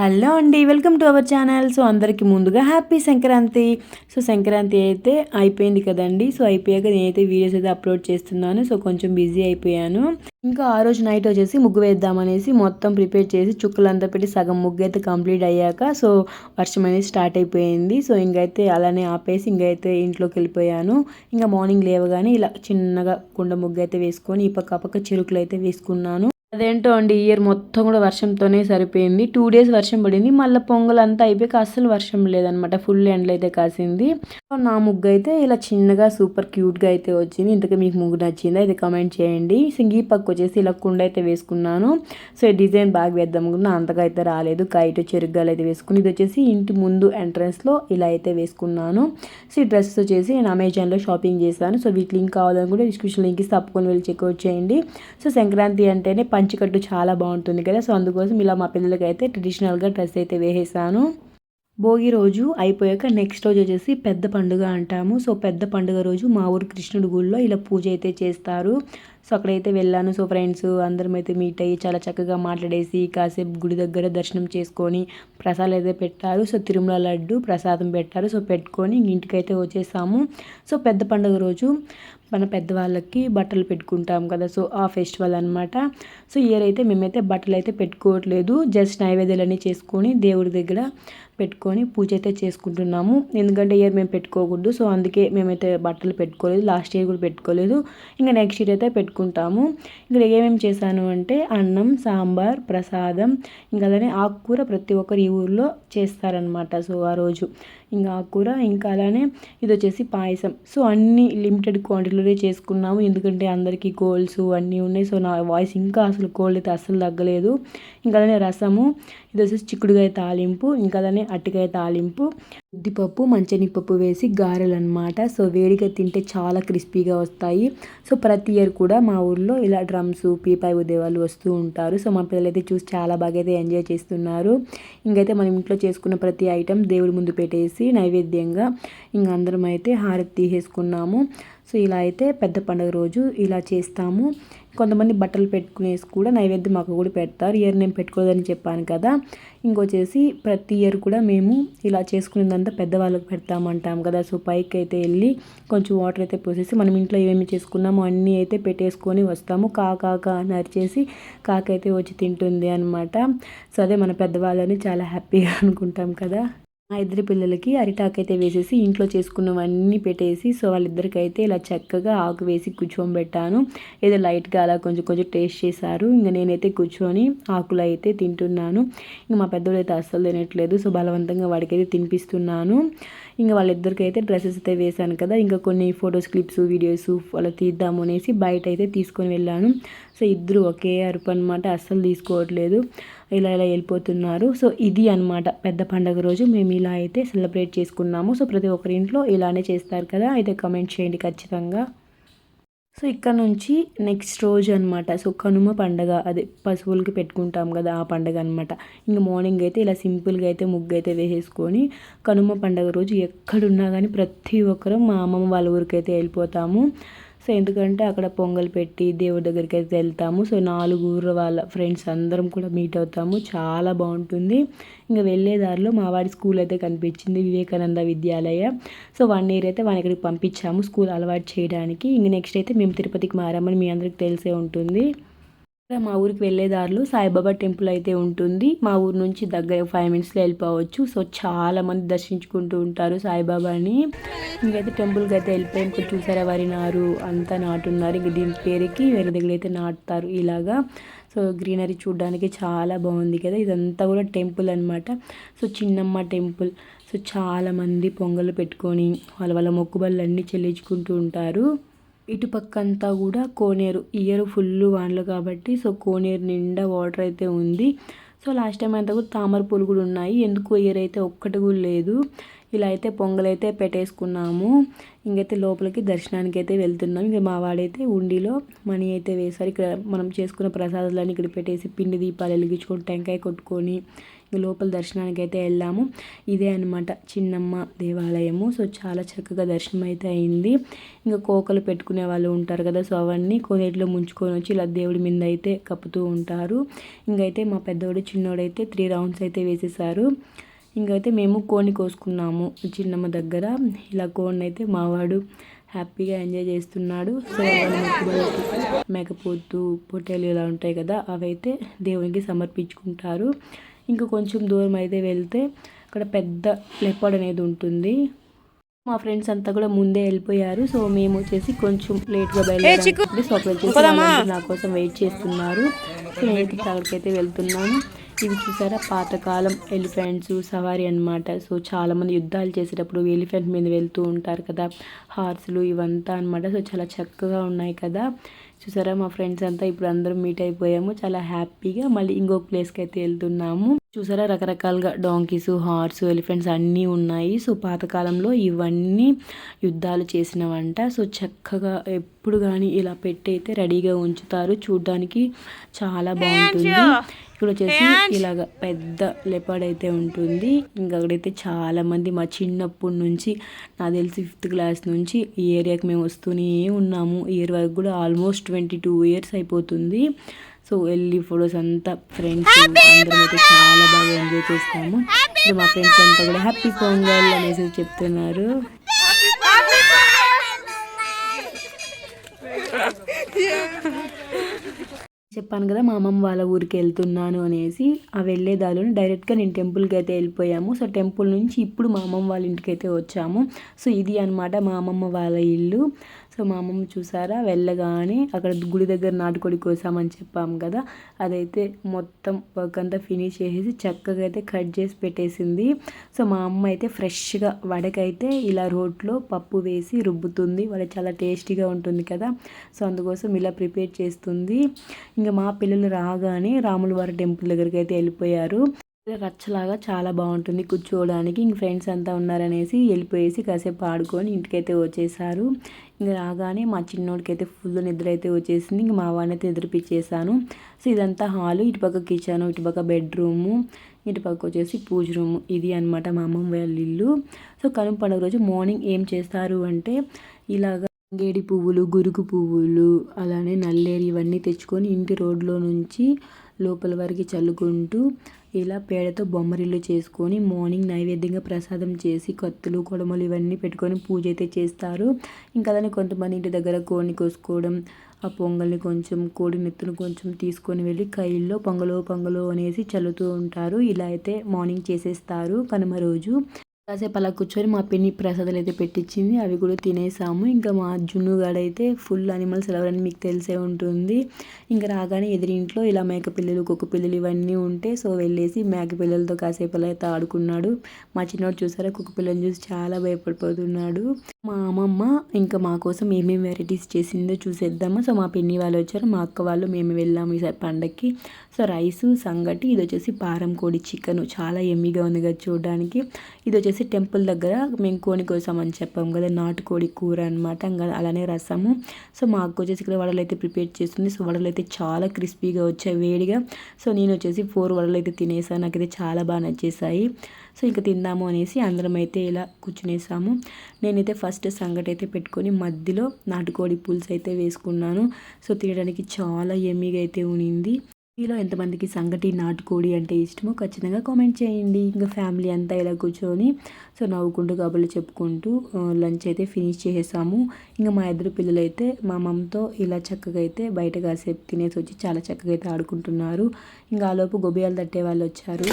Hello అండి welcome to our channel. So అందరికీ ముందుగా హ్యాపీ సంక్రాంతి. సో సంక్రాంతి అయితే అయిపోయింది కదండి. సో అయిపోయాక నేనైతే వీడియోస్ అయితే అప్లోడ్ చేస్తున్నాను. సో కొంచెం బిజీ అయిపోయాను. ఇంకా ఆ రోజు నైట్ వచ్చేసి ముగ్గు వేద్దామనేసి మొత్తం ప్రిపేర్ చేసి చుక్కలంతా పెట్టి సగం ముగ్గు అయితే కంప్లీట్ అయ్యాక సో వర్షం అనేది స్టార్ట్ అయిపోయింది. సో ఇంకైతే అలానే ఆపేసి ఇంకైతే ఇంట్లోకి వెళ్ళిపోయాను. ఇంకా మార్నింగ్ లేవగానే ఇలా చిన్నగా కుండ ముగ్గు అయితే వేసుకొని ఈ పక్క పక్క చెరుకులు అయితే వేసుకున్నాను. అదేంటో అండి ఇయర్ మొత్తం కూడా వర్షంతోనే సరిపోయింది. టూ డేస్ వర్షం పడింది. మళ్ళీ పొంగల్ అంతా అయిపోయాక అస్సలు వర్షం లేదనమాట. ఫుల్ ఎండలు అయితే కాసింది. నా ముగ్గు అయితే ఇలా చిన్నగా సూపర్ క్యూట్గా అయితే వచ్చింది. ఇంతకీ మీకు ముగ్గు నచ్చిందా అయితే కమెంట్ చేయండి. సింగీ పక్క వచ్చేసి ఇలా కుండ అయితే వేసుకున్నాను. సో డిజైన్ బాగా వేద్దాం అనుకున్నా అంతగా అయితే రాలేదు. కైట్ చెరుగ్గాలు అయితే వేసుకుని ఇది వచ్చేసి ఇంటి ముందు ఎంట్రన్స్లో ఇలా అయితే వేసుకున్నాను. సో ఈ డ్రెస్ వచ్చేసి నేను అమెజాన్లో షాపింగ్ చేశాను. సో వీటి లింక్ కావాలనుకుంటే డిస్క్రిప్షన్ లింక్ ఇస్తే తప్పకుండా వెళ్ళి చెక్అవుట్ చేయండి. సో సంక్రాంతి అంటేనే పంచికట్టు చాలా బాగుంటుంది కదా. సో అందుకోసం ఇలా మా పిల్లలకి అయితే ట్రెడిషనల్గా డ్రెస్ అయితే వేసేసాను. భోగి రోజు అయిపోయాక నెక్స్ట్ రోజు వచ్చేసి పెద్ద పండుగ అంటాము. సో పెద్ద పండుగ రోజు మా ఊరు కృష్ణుడి గుడిలో ఇలా పూజ అయితే చేస్తారు. సో అక్కడైతే వెళ్ళాను. సో ఫ్రెండ్స్ అందరం అయితే మీట్ అయ్యి చాలా చక్కగా మాట్లాడేసి కాసేపు గుడి దగ్గర దర్శనం చేసుకొని ప్రసాదం అయితే పెట్టారు. సో తిరుమల లడ్డు ప్రసాదం పెట్టారు. సో పెట్టుకొని ఇంటికైతే వచ్చేసాము. సో పెద్ద పండుగ రోజు మన పెద్దవాళ్ళకి బట్టలు పెట్టుకుంటాం కదా సో ఆ ఫెస్టివల్ అనమాట సో ఇయర్ అయితే మేమైతే బట్టలు అయితే పెట్టుకోవట్లేదు. జస్ట్ నైవేద్యాలన్నీ చేసుకొని దేవుడి దగ్గర పెట్టుకొని పూజ అయితే చేసుకుంటున్నాము. ఎందుకంటే ఇయర్ మేము పెట్టుకోకూడదు సో అందుకే మేమైతే బట్టలు పెట్టుకోలేదు లాస్ట్ ఇయర్ కూడా పెట్టుకోలేదు. ఇంకా నెక్స్ట్ ఇయర్ అయితే పెట్టుకుంటాము. ఇక్కడ ఏమేమి చేశాను అంటే అన్నం సాంబార్ ప్రసాదం ఇంకా అలానే ఆకుకూర ప్రతి ఒక్కరు ఈ ఊర్లో చేస్తారనమాట సో ఆ రోజు ఇంకా ఆకుకూర ఇంకా అలానే ఇది వచ్చేసి పాయసం. సో అన్ని లిమిటెడ్ క్వాంటిటీలోనే చేసుకున్నాము. ఎందుకంటే అందరికీ కోల్డ్స్ అన్నీ ఉన్నాయి. సో నా వాయిస్ ఇంకా అసలు కోల్డ్ అయితే అస్సలు తగ్గలేదు. ఇంకా అలానే రసము దిస్ ఇస్ చిక్కుడుకాయ తాలింపు ఇంకా అలానే అట్టికాయ తాలింపు ఉద్దిపప్పు మంచెనిపప్పు వేసి గారెలు అనమాట సో వేడిగా తింటే చాలా క్రిస్పీగా వస్తాయి. సో ప్రతి ఇయర్ కూడా మా ఊర్లో ఇలా డ్రమ్స్ పీపాయి ఉద్యోగాలు వస్తూ ఉంటారు. సో మా పిల్లలు అయితే చూసి చాలా బాగా అయితే ఎంజాయ్ చేస్తున్నారు. ఇంకైతే మనం ఇంట్లో చేసుకున్న ప్రతి ఐటెం దేవుడి ముందు పెట్టేసి నైవేద్యంగా ఇంక అందరం అయితే హారతి తీసేసుకున్నాము. సో ఇలా అయితే పెద్ద పండుగ రోజు ఇలా చేస్తాము. కొంతమంది బట్టలు పెట్టుకునేసి కూడా నైవేద్యం మాకు కూడా పెడతారు. ఇయర్ నేను పెట్టుకోదని చెప్పాను కదా. ఇంకొచ్చేసి ప్రతి ఇయర్ కూడా మేము ఇలా చేసుకునేదంతా పెద్దవాళ్ళకి పెడతామంటాం కదా. సో పైకి అయితే వెళ్ళి కొంచెం వాటర్ అయితే పోసేసి మనం ఇంట్లో ఏమేమి చేసుకున్నామో అన్నీ అయితే పెట్టేసుకొని వస్తాము. కాకాక అని అరిచేసి కాక అయితే వచ్చి తింటుంది అనమాట సో అదే మన పెద్దవాళ్ళని చాలా హ్యాపీగా అనుకుంటాం కదా. మా ఇద్దరి పిల్లలకి అరిటాకు అయితే వేసేసి ఇంట్లో చేసుకున్నవన్నీ పెట్టేసి సో వాళ్ళిద్దరికైతే ఇలా చక్కగా ఆకు వేసి కూర్చొని పెట్టాను ఏదో లైట్గా అలా కొంచెం కొంచెం టేస్ట్ చేశారు. ఇంకా నేనైతే కూర్చొని ఆకులు అయితే తింటున్నాను. ఇంకా మా పెద్దోడు అయితే అస్సలు తినట్లేదు సో బలవంతంగా వాడికైతే తినిపిస్తున్నాను. ఇంకా వాళ్ళిద్దరికి అయితే డ్రెస్సెస్ అయితే వేశాను కదా ఇంకా కొన్ని ఫొటోస్ క్లిప్స్ వీడియోస్ అలా తీద్దాము అనేసి బయట అయితే తీసుకొని వెళ్ళాను. సో ఇద్దరు ఒకే అరుపు అనమాట అస్సలు తీసుకోవట్లేదు. ఇలా ఇలా వెళ్ళిపోతున్నారు. సో ఇది అనమాట పెద్ద పండగ రోజు. మేము ఇలా అయితే సెలబ్రేట్ చేసుకున్నాము. సో ప్రతి ఒక్కరి ఇంట్లో ఇలానే చేస్తారు కదా. అయితే కమెంట్ చేయండి ఖచ్చితంగా. సో ఇక్కడ నుంచి నెక్స్ట్ రోజు అనమాట సో కనుమ పండగ అదే పశువులకి పెట్టుకుంటాం కదా ఆ పండగ అనమాట ఇంకా మార్నింగ్ అయితే ఇలా సింపుల్గా అయితే ముగ్గు అయితే వేసేసుకొని కనుమ పండగ రోజు ఎక్కడున్నా కానీ ప్రతి ఒక్కరూ మా అమ్మమ్మ వాళ్ళ ఊరికైతే వెళ్ళిపోతాము. సో ఎందుకంటే అక్కడ పొంగల్ పెట్టి దేవుడి దగ్గరికి అయితే వెళ్తాము. సో నాలుగు ఊరు వాళ్ళ ఫ్రెండ్స్ అందరం కూడా మీట్ అవుతాము. చాలా బాగుంటుంది. ఇంకా వెళ్ళే దారిలో మా వాడి స్కూల్ అయితే కనిపించింది Vivekananda Vidyalaya. So one year అయితే వాని ఇక్కడికి పంపించాము స్కూల్ అలవాటు చేయడానికి. ఇంక నెక్స్ట్ అయితే మేము తిరుపతికి మారామని మీ అందరికి తెలిసే ఉంటుంది. మా ఊరికి వెళ్ళే దారిలో సాయిబాబా టెంపుల్ అయితే ఉంటుంది. మా ఊరు నుంచి దగ్గర ఫైవ్ మినిట్స్లో వెళ్ళిపోవచ్చు. సో చాలా మంది దర్శించుకుంటూ ఉంటారు సాయిబాబాని. ఇంకైతే టెంపుల్కి అయితే వెళ్ళిపోయి. ఇంకా చూసారా వరి నారు అంతా నాటున్నారు. ఇంక దీని పేరుకి వేరే దగ్గర అయితే నాటుతారు ఇలాగా. సో గ్రీనరీ చూడడానికి చాలా బాగుంది కదా. ఇదంతా కూడా టెంపుల్ అనమాట సో చిన్నమ్మ టెంపుల్ సో చాలామంది పొంగలు పెట్టుకొని వాళ్ళ వాళ్ళ మొక్కుబళ్ళు అన్నీ చెల్లించుకుంటూ ఉంటారు. ఇటుపక్కంతా కూడా కోనేరు. ఇయర్ ఫుల్ వానలు కాబట్టి సో కోనేరు నిండా వాటర్ అయితే ఉంది. సో లాస్ట్ టైం అంతా కూడా తామర పూలు కూడా ఉన్నాయి. ఎందుకు ఇయర్ అయితే ఒక్కటి కూడా లేదు. ఇలా అయితే పొంగలైతే పెట్టేసుకున్నాము. ఇంకైతే లోపలికి దర్శనానికి అయితే వెళ్తున్నాం. ఇంకా మా వాడైతే ఉండిలో మనీ అయితే వేశారు. ఇక్కడ మనం చేసుకున్న ప్రసాదాలన్నీ ఇక్కడ పెట్టేసి పిండి దీపాలు వెలిగించుకొని టెంకాయ కొట్టుకొని లోపల దర్శనానికి అయితే వెళ్ళాము. ఇదే అనమాట చిన్నమ్మ దేవాలయము. సో చాలా చక్కగా దర్శనం అయితే అయింది. ఇంకా కోకలు పెట్టుకునే వాళ్ళు ఉంటారు కదా సో అవన్నీ కొన్నిటిలో ముంచుకొని వచ్చి ఇలా దేవుడి మీద అయితే కప్పుతూ ఉంటారు. ఇంకైతే మా పెద్దోడు చిన్నోడైతే త్రీ రౌండ్స్ అయితే వేసేసారు. ఇంకైతే మేము కోడిని కోసుకున్నాము చిన్నమ్మ దగ్గర. ఇలా కోడిని అయితే మావాడు హ్యాపీగా ఎంజాయ్ చేస్తున్నాడు. సో మేకపోతు పొట్టేలు ఇలా ఉంటాయి కదా అవైతే దేవునికి సమర్పించుకుంటారు. ఇంకా కొంచెం దూరం అయితే వెళ్తే అక్కడ పెద్ద లెపడ్ అనేది ఉంటుంది. మా ఫ్రెండ్స్ అంతా కూడా ముందే వెళ్ళిపోయారు. సో మేము వచ్చేసి కొంచెం లేట్గా బయలుదేరాలి సో అక్కడ వచ్చేసి వాళ్ళందరూ నా కోసం వెయిట్ చేస్తున్నారు. సో నేనైతే అక్కడికైతే వెళ్తున్నాను. ఇవి చూసారా? పాతకాలం ఎలిఫెంట్స్ సవారీ అన్నమాట. సో చాలామంది యుద్ధాలు చేసేటప్పుడు ఎలిఫెంట్ మీద వెళ్తూ ఉంటారు కదా. హార్స్లు ఇవంతా అన్నమాట. సో చాలా చక్కగా ఉన్నాయి కదా. చూసారా మా ఫ్రెండ్స్ అంతా? ఇప్పుడు అందరం మీట్ అయిపోయాము. చాలా హ్యాపీగా మళ్ళీ ఇంకొక ప్లేస్కి అయితే వెళ్తున్నాము. చూసారా? రకరకాలుగా డాంకీస్ హార్స్ ఎలిఫెంట్స్ అన్నీ ఉన్నాయి. సో పాతకాలంలో ఇవన్నీ యుద్ధాలు చేసినవంట సో చక్కగా ఎప్పుడు కానీ ఇలా పెట్టి అయితే రెడీగా ఉంచుతారు. చూడడానికి చాలా బాగుంటుంది. ఇక్కడ వచ్చేసి ఇలాగ పెద్ద లెపర్డ్ అయితే ఉంటుంది. ఇంకా అక్కడైతే చాలా మంది మా చిన్నప్పటి నుంచి నాకు తెలిసి ఫిఫ్త్ క్లాస్ నుంచి ఈ ఏరియాకి మేము వస్తూనే ఉన్నాము. ఈ ఇయర్ వరకు కూడా ఆల్మోస్ట్ ట్వంటీ టూ ఇయర్స్ అయిపోతుంది. సో వెళ్ళి ఫొటోస్ అంతా ఫ్రెండ్స్ అందరం అయితే చాలా బాగా ఎంజాయ్ చేస్తాము. ఇప్పుడు మా ఫ్రెండ్స్ అంతా కూడా హ్యాపీ పొంగల్ అనేసి చెప్తున్నారు. చెప్పాను కదా మా అమ్మమ్మ వాళ్ళ ఊరికి వెళ్తున్నాను అనేసి ఆ వెళ్ళే దారిలోనే డైరెక్ట్గా నేను టెంపుల్కి అయితే వెళ్ళిపోయాము. సో టెంపుల్ నుంచి ఇప్పుడు మా అమ్మమ్మ వాళ్ళ ఇంటికి అయితే వచ్చాము. సో ఇది అనమాట మా అమ్మమ్మ వాళ్ళ ఇల్లు. సో మా అమ్మమ్మ చూసారా? వెళ్ళగానే అక్కడ గుడి దగ్గర నాటుకోడి కోసామని చెప్పాము కదా. అదైతే మొత్తం వర్క్ అంతా ఫినిష్ చేసేసి చక్కగా అయితే కట్ చేసి పెట్టేసింది. సో మా అమ్మ అయితే ఫ్రెష్గా వడకైతే ఇలా రోట్లో పప్పు వేసి రుబ్బుతుంది. వడ చాలా టేస్టీగా ఉంటుంది కదా. సో అందుకోసం ఇలా ప్రిపేర్ చేస్తుంది. ఇంకా మా పిల్లలు రాగానే రాములవారి టెంపుల్ దగ్గరికి అయితే వెళ్ళిపోయారు. రచ్చలాగా చాలా బాగుంటుంది కూర్చోవడానికి. ఇంక ఫ్రెండ్స్ అంతా ఉన్నారనేసి వెళ్ళిపోయేసి కాసేపు ఆడుకొని ఇంటికైతే వచ్చేసారు. ఇంక రాగానే మా చిన్నోడికి అయితే ఫుల్ నిద్ర అయితే వచ్చేసింది. ఇంక మా వాడిని అయితే నిద్రపిచ్చేసాను. సో ఇదంతా హాలు. ఇటుపక్క కిచెన్ ఇటుపక్క బెడ్రూము ఇటుపక్క వచ్చేసి పూజ రూమ్. ఇది అనమాట మా అమ్మమ్మ వాళ్ళ ఇల్లు. సో కనుమ పండుగ రోజు మార్నింగ్ ఏం చేస్తారు అంటే ఇలాగ గేడి పువ్వులు గురుగు పువ్వులు అలానే నల్లేరు ఇవన్నీ తెచ్చుకొని ఇంటి రోడ్లో నుంచి లోపల వరకు చల్లుకుంటూ ఇలా పేడతో బొమ్మరిల్లు చేసుకొని మార్నింగ్ నైవేద్యంగా ప్రసాదం చేసి కత్తులు కొడమలు ఇవన్నీ పెట్టుకొని పూజ అయితే చేస్తారు. ఇంకా అలానే కొంతమంది ఇంటి దగ్గర కోడిని కోసుకోవడం ఆ పొంగల్ని కొంచెం కోడి నెత్తును కొంచెం తీసుకొని వెళ్ళి కైల్లో పొంగలో పొంగలో అనేసి చల్లుతూ ఉంటారు. ఇలా అయితే మార్నింగ్ చేసేస్తారు కనుమ రోజు. కాసేపు అలా కూర్చొని మా పిన్ని ప్రసాదాలు అయితే పెట్టించింది. అవి కూడా తినేసాము. ఇంకా మా జున్నుగాడైతే ఫుల్ అనిమల్స్ ఎవరని మీకు తెలిసే ఉంటుంది. ఇంకా రాగానే ఎదురింట్లో ఇలా మేక పిల్లలు కుక్క పిల్లలు ఇవన్నీ ఉంటే సో వెళ్ళేసి మేక పిల్లలతో కాసేపు అలా అయితే ఆడుకున్నాడు. మా చిన్నోడు చూసారా? కుక్క పిల్లని చూసి చాలా భయపడిపోతున్నాడు. మా అమ్మమ్మ ఇంకా మా కోసం ఏమేమి వెరైటీస్ చేసిందో చూసేద్దాము. సో మా పిన్ని వాళ్ళు వచ్చారు. మా అక్క వాళ్ళు మేము వెళ్ళాము ఈసారి పండక్కి. సో రైసు సంగటి ఇది వచ్చేసి పారం కోడి చికెన్. చాలా ఎమ్మిగా ఉంది కదా చూడడానికి. ఇది వచ్చేసి టెంపుల్ దగ్గర మేము కోని కోసామని చెప్పాము కదా నాటుకోడి కూర అనమాట ఇంకా అలానే రసము. సో మా అక్క వచ్చేసి ఇక్కడ వడలు అయితే ప్రిపేర్ చేస్తుంది. సో వడలు అయితే చాలా క్రిస్పీగా వచ్చాయి వేడిగా. సో నేను వచ్చేసి ఫోర్ వడలు అయితే తినేసాను. నాకైతే చాలా బాగా నచ్చేసాయి. సో ఇంకా తిందాము అనేసి అందరం అయితే ఇలా కూర్చునేసాము. నేనైతే ఫస్ట్ సంగటి అయితే పెట్టుకొని మధ్యలో నాటుకోడి పులుసు అయితే వేసుకున్నాను. సో తినడానికి చాలా ఎమ్మిగా అయితే ఉనింది. మీలో ఎంతమందికి సంగటి నాటుకోడి అంటే ఇష్టమో ఖచ్చితంగా కామెంట్ చేయండి. ఇంకా ఫ్యామిలీ అంతా ఇలా కూర్చొని సో నవ్వుకుంటూ కబుర్లు చెప్పుకుంటూ లంచ్ అయితే ఫినిష్ చేసేసాము. ఇంకా మా ఇద్దరు పిల్లలు అయితే మా మమ్మతో ఇలా చక్కగా అయితే బయట కాసేపు తినేసి వచ్చి చాలా చక్కగా అయితే ఆడుకుంటున్నారు. ఇంకా ఆలోపు గొబియాలు తట్టే వాళ్ళు వచ్చారు.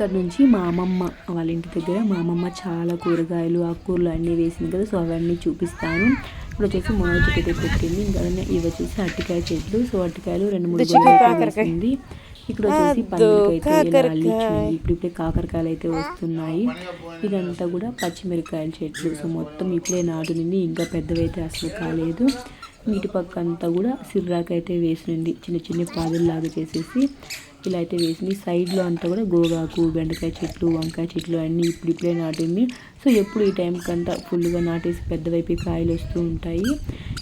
ఇక్కడ నుంచి మా అమ్మమ్మ వాళ్ళ ఇంటి దగ్గర మా అమ్మమ్మ చాలా కూరగాయలు ఆకుకూరలు అన్నీ వేసింది కదా సో అవన్నీ చూపిస్తాను. ఇప్పుడు వచ్చేసి మునగ చెట్టు పెట్టింది. ఇంకా ఇవి వచ్చేసి అరటికాయ చెట్లు. సో అరటికాయలు రెండు మూడు వేసింది. ఇక్కడ వచ్చేసి అల్లించింది ఇప్పుడు ఇప్పుడే కాకరకాయలు అయితే వస్తున్నాయి. ఇదంతా కూడా పచ్చిమిరకాయల చెట్లు. సో మొత్తం ఇప్పుడే నాటునింది. ఇంకా పెద్దవైతే అసలు కాలేదు. నీటి పక్క అంతా కూడా సిర్రాకు అయితే వేసింది చిన్న చిన్న పాదుల్లాగా చేసేసి ఇలా అయితే వేసింది. సైడ్లో అంతా కూడా గోగాకు బెండకాయ చెట్లు వంకాయ చెట్లు అన్నీ ఇప్పుడు ఇప్పుడే నాటింది. సో ఎప్పుడు ఈ టైంకి ఫుల్గా నాటేసి పెద్దవైపు కాయలు వస్తూ ఉంటాయి.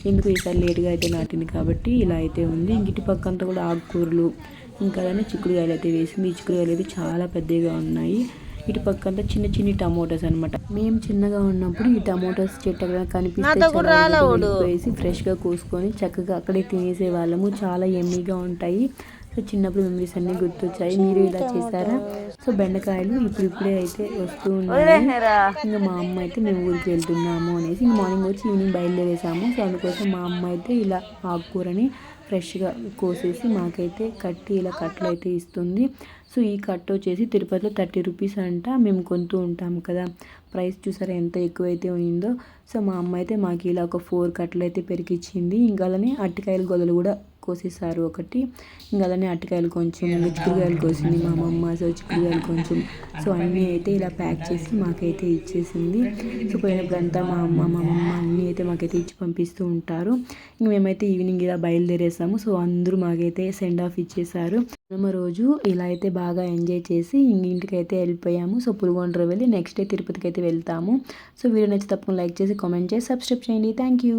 ఎందుకు ఈసారి లేట్గా అయితే నాటింది కాబట్టి ఇలా అయితే ఉంది. ఇంక ఇటు పక్క అంతా కూడా ఆకుకూరలు ఇంకా అలానే చిక్కుడుకాయలు అయితే వేసింది. ఈ చిక్కుడుకాయలు అయితే చాలా పెద్దగా ఉన్నాయి. ఇటు పక్క అంతా చిన్న చిన్న టమోటాస్ అన్నమాట. మేము చిన్నగా ఉన్నప్పుడు ఈ టమోటాస్ చెట్టు అక్కడ కనిపిస్తే చాలా వేసి ఫ్రెష్గా కోసుకొని చక్కగా అక్కడే తినేసే వాళ్ళము. చాలా ఎమ్మీగా ఉంటాయి. సో చిన్నప్పుడు మెమరీస్ అన్నీ గుర్తొచ్చాయి. మీరు ఇలా చేశారా? సో బెండకాయలు ఇప్పుడు ఇప్పుడే అయితే వస్తూ ఉన్నాయి. ఇంకా మా అమ్మ అయితే మేము ఊరికి వెళ్తున్నాము అనేసి మార్నింగ్ వచ్చి ఈవినింగ్ బయలుదేరేసాము. సో అందుకోసం మా అమ్మ అయితే ఇలా ఆకుకూరని ఫ్రెష్గా కోసేసి మాకైతే కట్టి ఇలా కట్టలు అయితే ఇస్తుంది. సో ఈ కట్ వచ్చేసి తిరుపతిలో థర్టీ రూపీస్ అంట. మేము కొంటూ ఉంటాం కదా. ప్రైస్ చూసారా ఎంత ఎక్కువైతే ఉందో. సో మా అమ్మ అయితే మాకు ఇలా ఒక ఫోర్ కట్టలు అయితే పెరిగిచ్చింది. ఇంకా అలానే అట్టికాయల గొదలు కూడా కోసేసారు ఒకటి. ఇంకా అలానే అరటికాయలు కొంచెం చిక్కుడుకాయలు కోసింది మా అమ్మమ్మ సో చిక్కుడుకాయలు కొంచెం. సో అన్నీ అయితే ఇలా ప్యాక్ చేసి మాకైతే ఇచ్చేసింది. సో పోయినప్పుడంతా మా అమ్మ మా అమ్మమ్మ అన్నీ అయితే మాకైతే ఇచ్చి పంపిస్తూ ఉంటారు. ఇంక మేమైతే ఈవినింగ్ ఇలా బయలుదేరేసాము. సో అందరూ మాకైతే సెండ్ ఆఫ్ ఇచ్చేసారు కనుమ రోజు ఇలా అయితే బాగా ఎంజాయ్ చేసి ఇంటికి ఇంటికైతే వెళ్ళిపోయాము. సో పులిగొండ్ర వెళ్ళి నెక్స్ట్ డే తిరుపతికి అయితే వెళ్తాము. సో వీడియో నచ్చి తప్పకుండా లైక్ చేసి కామెంట్ చేసి సబ్స్క్రైబ్ చేయండి. Thank you.